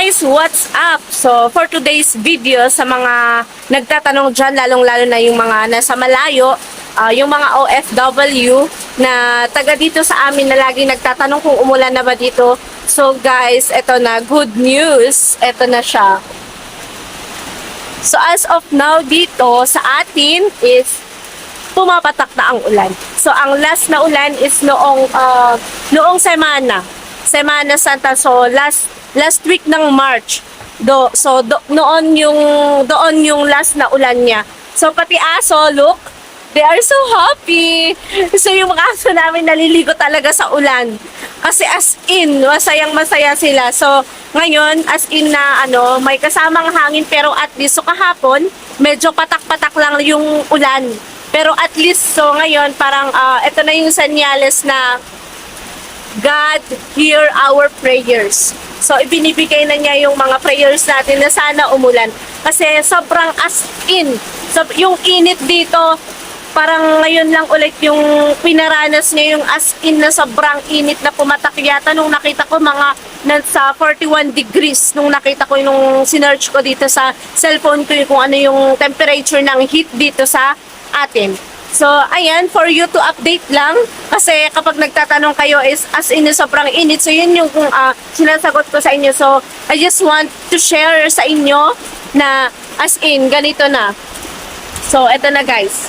guys, what's up? So, for today's video, sa mga nagtatanong dyan, lalong-lalo na yung mga nasa malayo, ah, yung mga OFW na taga dito sa amin na lagi nagtatanong kung umulan na ba dito. So, guys, eto na, good news. Eto na siya. So, as of now, dito sa atin is pumapatak na ang ulan. So, ang last na ulan is noong, ah, noong semana. Semana Santa. So, last last week ng March. Do, so, do, noon yung, doon yung last na ulan niya. So, pati aso, look, they are so happy. So, yung mga aso namin naliligo talaga sa ulan. Kasi as in, masayang masaya sila. So, ngayon, as in na, ano, may kasamang hangin, pero at least, so kahapon, medyo patak-patak lang yung ulan. Pero at least, so ngayon, parang, ah, ito na yung senyales na God hear our prayers. So, ibinibigay na niya yung mga prayers natin na sana umulan. Kasi sobrang as in. So, yung init dito, parang ngayon lang ulit yung pinaranas niya yung as in na sobrang init na pumatak yata nung nakita ko mga nasa 41 degrees nung nakita ko nung sinearch ko dito sa cellphone ko kung ano yung temperature ng heat dito sa atin. So, ayan, for you to update lang. Kasi kapag nagtatanong kayo is as in sobrang init. So, yun yung ah, sinasagot ko sa inyo. So, I just want to share sa inyo na as in, ganito na. So, eto na guys.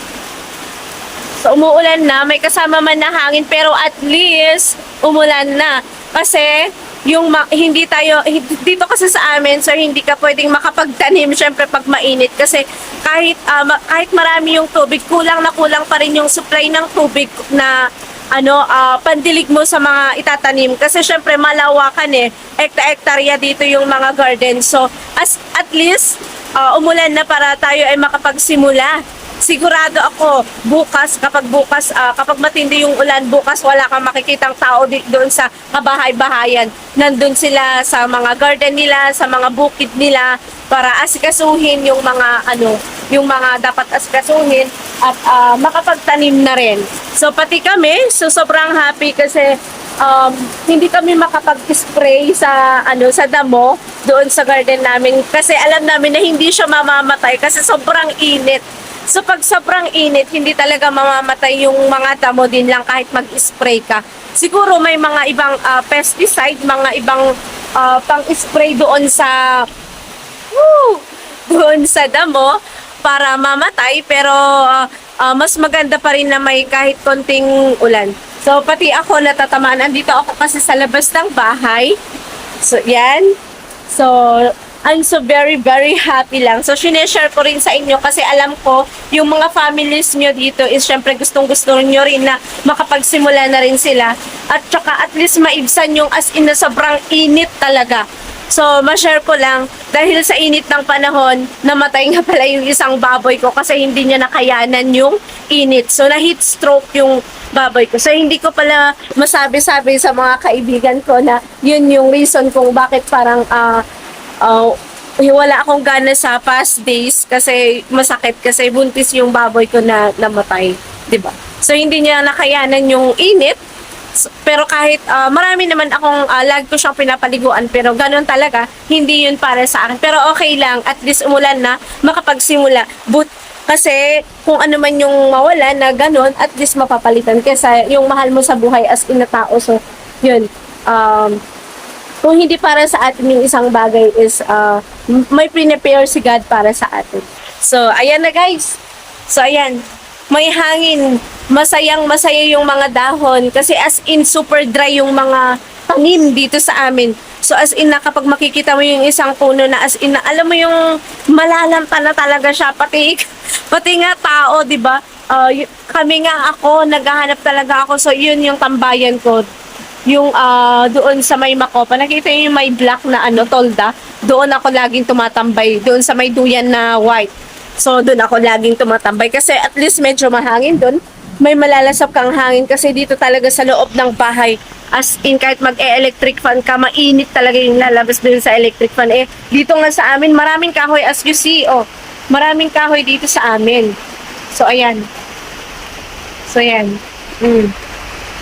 So, umuulan na. May kasama man na hangin. Pero at least, umulan na. Kasi, yung ma- hindi tayo, dito kasi sa amin, so hindi ka pwedeng makapagtanim syempre pag mainit. Kasi kahit, ah, ma- kahit marami yung tubig, kulang na kulang pa rin yung supply ng tubig na ano, ah, pandilig mo sa mga itatanim. Kasi syempre malawakan eh. Ekta-ektarya dito yung mga garden. So, as, at least, ah, umulan na para tayo ay makapagsimula sigurado ako bukas kapag bukas ah, kapag matindi yung ulan bukas wala kang makikitang tao doon sa kabahay-bahayan. Nandun sila sa mga garden nila sa mga bukid nila para asikasuhin yung mga ano yung mga dapat asikasuhin at ah, makapagtanim na rin. So pati kami so sobrang happy kasi um, hindi kami makapag-spray sa ano sa damo doon sa garden namin. Kasi alam namin na hindi siya mamamatay kasi sobrang init So pag sobrang init, hindi talaga mamamatay yung mga damo din lang kahit mag-spray ka. Siguro may mga ibang ah, pesticide, mga ibang ah, pang-spray doon sa Woo! doon sa damo para mamatay pero ah, ah, mas maganda pa rin na may kahit konting ulan. So pati ako natatamaan. Andito ako kasi sa labas ng bahay. So yan. So I'm so very, very happy lang. So, sineshare ko rin sa inyo kasi alam ko, yung mga families nyo dito is syempre gustong-gusto nyo rin na makapagsimula na rin sila. At saka at least maibsan yung as in na sobrang init talaga. So, ma-share ko lang, dahil sa init ng panahon, namatay nga pala yung isang baboy ko kasi hindi niya nakayanan yung init. So, na-heat stroke yung baboy ko. So, hindi ko pala masabi-sabi sa mga kaibigan ko na yun yung reason kung bakit parang ah, uh, wala akong gana sa past days kasi masakit kasi buntis yung baboy ko na namatay, 'di ba? So hindi niya nakayanan yung init. Pero kahit ah, marami naman akong uh, lag ko siyang pinapaliguan pero ganun talaga, hindi yun para sa akin. Pero okay lang, at least umulan na, makapagsimula. But kasi kung ano man yung mawala na ganun, at least mapapalitan kesa yung mahal mo sa buhay as in tao. So, yun. Um, kung hindi para sa atin yung isang bagay is uh, may prepare si God para sa atin. So, ayan na guys. So, ayan. May hangin. Masayang masaya yung mga dahon. Kasi as in, super dry yung mga tanim dito sa amin. So, as in na kapag makikita mo yung isang puno na as in na, alam mo yung malalampa na talaga siya. Pati, pati nga tao, di ba? Uh, kami nga ako, naghahanap talaga ako. So, yun yung tambayan ko yung ah, doon sa may Makopa, nakita niyo yung may black na ano, tolda, doon ako laging tumatambay, doon sa may duyan na white. So, doon ako laging tumatambay kasi at least medyo mahangin doon. May malalasap kang hangin kasi dito talaga sa loob ng bahay. As in, kahit mag-electric fan ka, mainit talaga yung lalabas doon sa electric fan. Eh, dito nga sa amin, maraming kahoy as you see, oh. Maraming kahoy dito sa amin. So, ayan. So, ayan. Mm.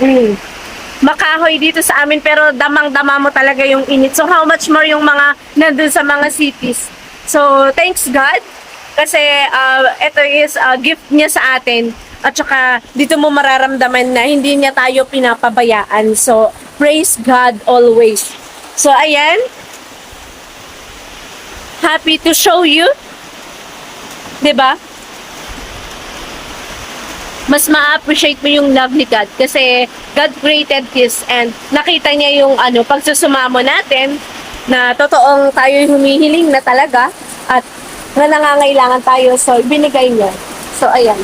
Mm. Makahoy dito sa amin pero damang-dama mo talaga yung init. So how much more yung mga nandun sa mga cities. So thanks God kasi uh, ito is a gift niya sa atin at saka dito mo mararamdaman na hindi niya tayo pinapabayaan. So praise God always. So ayan, happy to show you 'di ba? Mas ma-appreciate mo yung love ni God kasi God created this and nakita niya yung ano pagsusumamo natin na totoong tayo humihiling na talaga at na nangangailangan tayo so binigay niya. So ayan.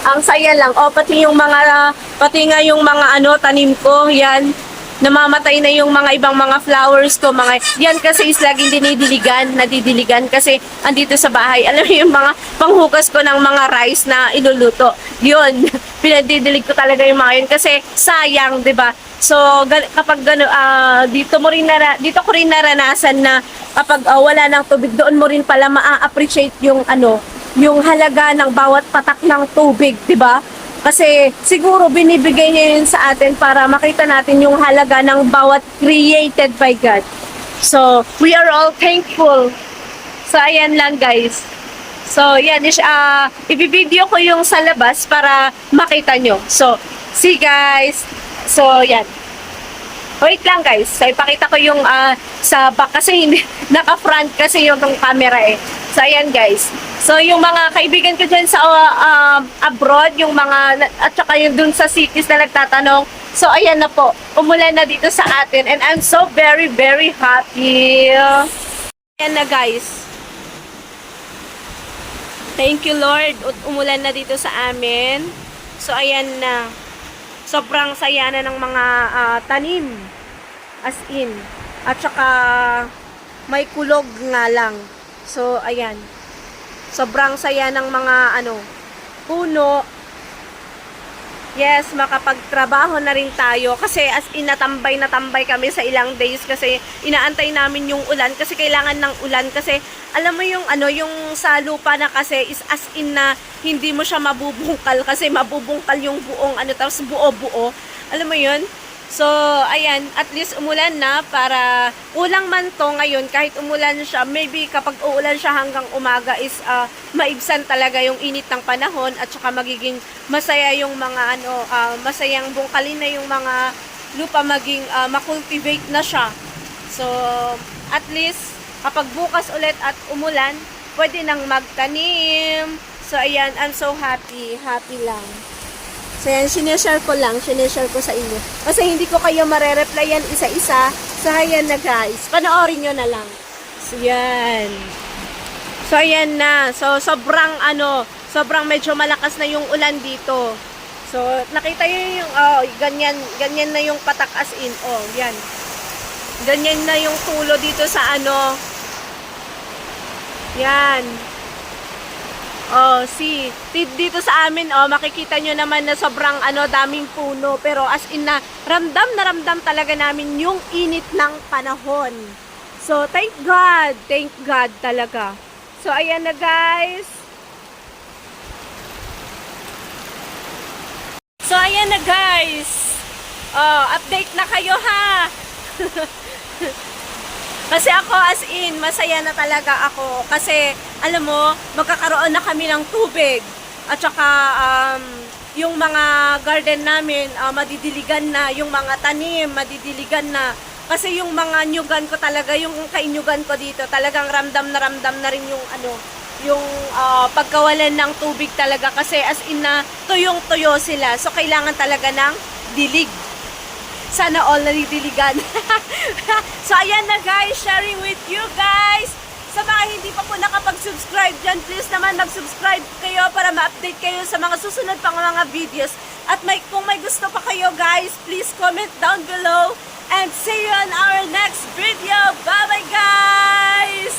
Ang saya lang. O pati yung mga pati nga yung mga ano tanim ko, yan namamatay na yung mga ibang mga flowers ko, mga yan kasi is laging dinidiligan, nadidiligan kasi andito sa bahay. Alam mo yung mga panghugas ko ng mga rice na iluluto. Yun, pinadidilig ko talaga yung mga yun kasi sayang, 'di ba? So kapag gano ah, dito mo rin nara- dito ko rin naranasan na kapag ah, wala ng tubig doon mo rin pala ma-appreciate yung ano, yung halaga ng bawat patak ng tubig, 'di ba? Kasi siguro binibigay niya yun sa atin para makita natin yung halaga ng bawat created by God. So, we are all thankful. So, ayan lang guys. So, yan is uh, ibibideo ko yung sa labas para makita nyo. So, see guys. So, yan. Wait lang guys. So, ipakita ko yung ah, sa back kasi naka-front kasi yung camera eh. So, ayan guys. So, yung mga kaibigan ko dyan sa ah, um, abroad, yung mga, at saka yung dun sa cities na nagtatanong. So, ayan na po. Umulan na dito sa atin. And I'm so very, very happy. Ayan na guys. Thank you Lord. Umulan na dito sa amin. So, ayan na sobrang saya na ng mga ah, tanim. As in. At saka may kulog nga lang. So, ayan. Sobrang saya ng mga ano, puno. Yes, makapagtrabaho na rin tayo kasi as in natambay na tambay kami sa ilang days kasi inaantay namin yung ulan kasi kailangan ng ulan kasi alam mo yung ano yung sa lupa na kasi is as in na hindi mo siya mabubungkal kasi mabubungkal yung buong ano tapos buo-buo. Alam mo yun? So, ayan, at least umulan na para ulang man to ngayon kahit umulan siya, maybe kapag uulan siya hanggang umaga is ah, maibsan talaga yung init ng panahon at saka magiging masaya yung mga ano, ah, masayang bungkalin na yung mga lupa maging ah, makultivate na siya. So, at least kapag bukas ulit at umulan, pwede nang magtanim. So, ayan, I'm so happy. Happy lang. So yan, sineshare ko lang, sineshare ko sa inyo. Kasi hindi ko kayo marereplyan isa-isa. So ayan na guys, panoorin nyo na lang. So yan. So ayan na. So sobrang ano, sobrang medyo malakas na yung ulan dito. So nakita nyo yung, oh, ganyan, ganyan na yung patak as in. Oh, yan. Ganyan na yung tulo dito sa ano. Yan. Oh, see. Di- Dito sa amin, oh, makikita nyo naman na sobrang ano, daming puno. Pero as in na, ramdam na ramdam talaga namin yung init ng panahon. So, thank God. Thank God talaga. So, ayan na guys. So, ayan na guys. Oh, update na kayo ha. Kasi ako as in, masaya na talaga ako. Kasi, alam mo, magkakaroon na kami ng tubig. At saka, um, yung mga garden namin, ah, madidiligan na. Yung mga tanim, madidiligan na. Kasi yung mga nyugan ko talaga, yung kainyugan ko dito, talagang ramdam na ramdam na rin yung ano, yung ah, pagkawalan ng tubig talaga. Kasi as in na, tuyong-tuyo sila. So, kailangan talaga ng dilig sana all nadidiligan. so, ayan na guys, sharing with you guys. Sa mga hindi pa po nakapag-subscribe dyan, please naman mag-subscribe kayo para ma-update kayo sa mga susunod pang mga videos. At may, kung may gusto pa kayo guys, please comment down below. And see you on our next video. Bye-bye guys!